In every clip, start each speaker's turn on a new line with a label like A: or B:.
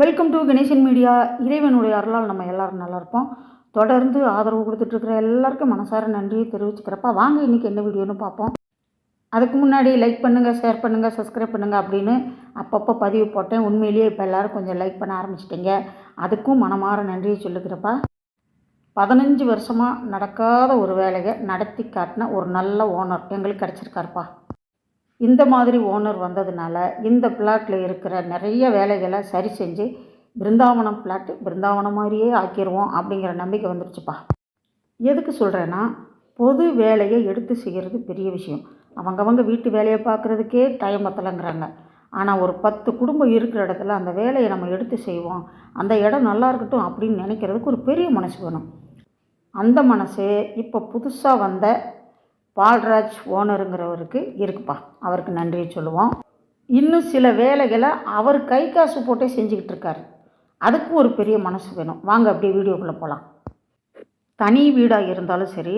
A: Welcome to Ganesan media இறைவனுடைய அருளால் நம்ம எல்லோரும் நல்லா இருப்போம் தொடர்ந்து ஆதரவு கொடுத்துட்ருக்கிற எல்லாருக்கும் மனசார நன்றியை தெரிவிச்சுக்கிறப்பா வாங்க இன்றைக்கி என்ன வீடியோன்னு பார்ப்போம். அதுக்கு முன்னாடி லைக் பண்ணுங்கள் ஷேர் பண்ணுங்கள் சப்ஸ்கிரைப் பண்ணுங்கள் அப்படின்னு அப்பப்போ பதிவு போட்டேன். உண்மையிலேயே இப்போ எல்லோரும் கொஞ்சம் லைக் பண்ண ஆரம்பிச்சிட்டிங்க. அதுக்கும் மனமாற நன்றியை சொல்லுக்கிறப்பா பதினஞ்சு வருஷமாக நடக்காத ஒரு வேலையை நடத்தி காட்டின ஒரு நல்ல ஓனர் எங்களுக்கு கிடச்சிருக்காருப்பா. இந்த மாதிரி ஓனர் வந்ததுனால இந்த பிளாட்டில் இருக்கிற நிறைய வேலைகளை சரி செஞ்சு பிருந்தாவனம் பிளாட்டு பிருந்தாவனம் மாதிரியே ஆக்கிடுவோம் அப்படிங்கிற நம்பிக்கை வந்துருச்சுப்பா. எதுக்கு சொல்கிறேன்னா பொது வேலையை எடுத்து செய்கிறது பெரிய விஷயம். அவங்கவங்க வீட்டு வேலையை பார்க்குறதுக்கே டைம் பத்தலைங்கிறாங்க ஆனால் ஒரு பத்து குடும்பம் இருக்கிற இடத்துல அந்த வேலையை நம்ம எடுத்து செய்வோம். அந்த இடம் நல்லா இருக்கட்டும் அப்படின்னு நினைக்கிறதுக்கு ஒரு பெரிய மனசு வேணும். அந்த மனசு இப்போ புதுசாக வந்த பால்ராஜ் ஓனருங்கிறவருக்கு இருக்குப்பா. அவருக்கு நன்றியை சொல்லுவோம். இன்னும் சில வேலைகளை அவர் கை காசு போட்டே செஞ்சுக்கிட்டு இருக்காரு. அதுக்கு ஒரு பெரிய மனசு வேணும். வாங்க அப்படியே வீடியோக்குள்ளே போகலாம் தனி வீடாக இருந்தாலும் சரி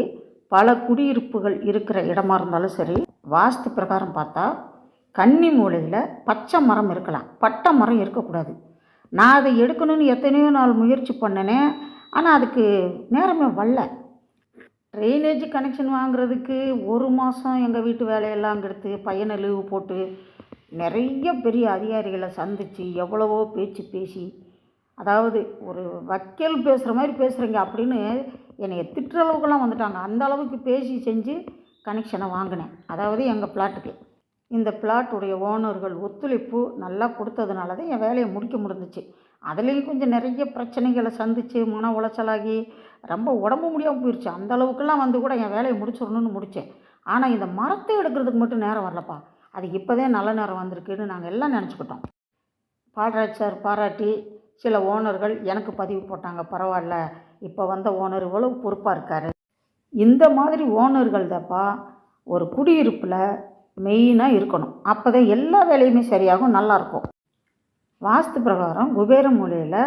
A: பல குடியிருப்புகள் இருக்கிற இடமா இருந்தாலும் சரி வாஸ்து பிரகாரம் பார்த்தா கன்னி மூலையில் பச்சை மரம் இருக்கலாம். பட்டை மரம் இருக்கக்கூடாது. நான் அதை எடுக்கணும்னு எத்தனையோ நாள் முயற்சி பண்ணினேன் ஆனால் அதுக்கு நேரமே வரல. ட்ரைனேஜ் கனெக்ஷன் வாங்குறதுக்கு ஒரு மாதம் எங்கள் வீட்டு வேலையெல்லாம் எடுத்து பையனை லீவு போட்டு நிறைய பெரிய அதிகாரிகளை சந்தித்து எவ்வளவோ பேச்சு பேசி அதாவது ஒரு வக்கீல் பேசுகிற மாதிரி பேசுகிறீங்க அப்படின்னு என்னை திட்டுற அளவுக்குலாம் வந்துட்டாங்க. அந்த அளவுக்கு பேசி செஞ்சு கனெக்ஷனை வாங்கினேன். அதாவது எங்கள் பிளாட்டுக்கு. இந்த பிளாட்டுடைய ஓனர்கள் ஒத்துழைப்பு நல்லா கொடுத்ததுனால தான் என் வேலையை முடிக்க முடிஞ்சிச்சு. அதுலேயும் கொஞ்சம் நிறைய பிரச்சனைகளை சந்தித்து மன உளைச்சலாகி ரொம்ப உடம்பு முடியாமல் போயிடுச்சு அந்த அளவுக்குலாம் வந்து கூட என் வேலையை முடிச்சிடணும்னு முடித்தேன் ஆனால் இந்த மரத்தை எடுக்கிறதுக்கு மட்டும் நேரம் வரலப்பா. அது இப்போதே நல்ல நேரம் வந்திருக்குன்னு நாங்கள் எல்லாம் நினச்சிக்கிட்டோம். பால்ராஜ் சார் பாராட்டி சில ஓனர்கள் எனக்கு பதிவு போட்டாங்க. பரவாயில்ல இப்போ வந்த ஓனர் இவ்வளவு பொறுப்பாக இருக்கார். இந்த மாதிரி ஓனர்கள் தான்ப்பா ஒரு குடியிருப்பில் மெயினாக இருக்கணும். அப்போ தான் எல்லா வேலையுமே சரியாகும் நல்லாயிருக்கும் வாஸ்து பிரகாரம் குபேர மூலையில்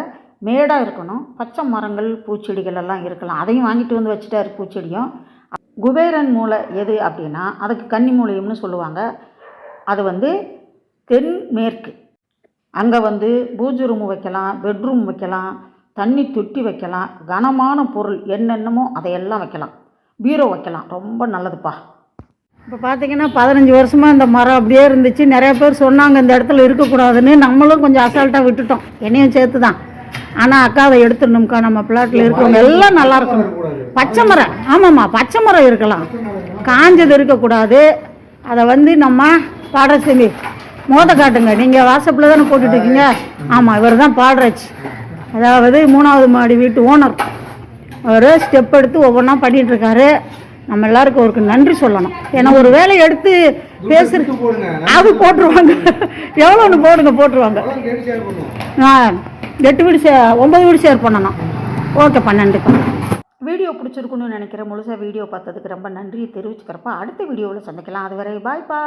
A: மேடாக இருக்கணும். பச்சை மரங்கள் பூச்செடிகள் எல்லாம் இருக்கலாம். அதையும் வாங்கிட்டு வந்து வச்சுட்டாரு பூச்செடியும். குபேரன் மூலை எது அப்படின்னா அதுக்கு கன்னி மூலையம்னு சொல்லுவாங்க. அது வந்து தென் மேற்கு. அங்கே வந்து பூஜை ரூம் வைக்கலாம் பெட்ரூம் வைக்கலாம் தண்ணி தொட்டி வைக்கலாம். கனமான பொருள் என்னென்னமோ அதையெல்லாம் வைக்கலாம். பீரோ வைக்கலாம். ரொம்ப நல்லதுப்பா. இப்போ பார்த்தீங்கன்னா பதினஞ்சு வருஷமாக இந்த மரம் அப்படியே இருந்துச்சு. நிறைய பேர் சொன்னாங்க இந்த இடத்துல இருக்கக்கூடாதுன்னு. நம்மளும் கொஞ்சம் அசால்ட்டாக விட்டுட்டோம். என்னையும் சேர்த்து தான் ஆனால் அக்கா அதை எடுத்துடணும்க்கா. நம்ம பிளாட்டில் இருக்கிறவங்க எல்லாம் நல்லா இருக்கணும். பச்சை மரம். ஆமாம்மா பச்சை மரம் இருக்கலாம். காஞ்சது இருக்கக்கூடாது. அதை வந்து நம்ம பாடசாமி மோத காட்டுங்க. நீங்கள் வாட்ஸ்அப்பில் தானே போட்டுட்டு இருக்கீங்க? ஆமாம் இவர் தான் பாடுறாச்சு. அதாவது மூணாவது மாடி வீட்டு ஓனர். அவர் ஸ்டெப் எடுத்து ஒவ்வொன்றா பண்ணிகிட்ருக்காரு இருக்காரு. நம்ம எல்லாருக்கும் அவருக்கு நன்றி சொல்லணும். ஏன்னா ஒரு வேலையை எடுத்து பேசுறது அது போட்டுருவாங்க. எவ்வளோன்னு போடுங்க போட்டுருவாங்க. ஆ எட்டு வீடு சே ஒம்பது வீடு ஷேர் பண்ணணும். ஓகே பன்னெண்டுப்பா வீடியோ பிடிச்சிருக்குன்னு நினைக்கிறேன் முழுசாக வீடியோ பார்த்ததுக்கு ரொம்ப நன்றியை தெரிவிச்சுக்கிறப்ப அடுத்த வீடியோவில் சந்திக்கலாம். அதுவரை பாய்ப்பா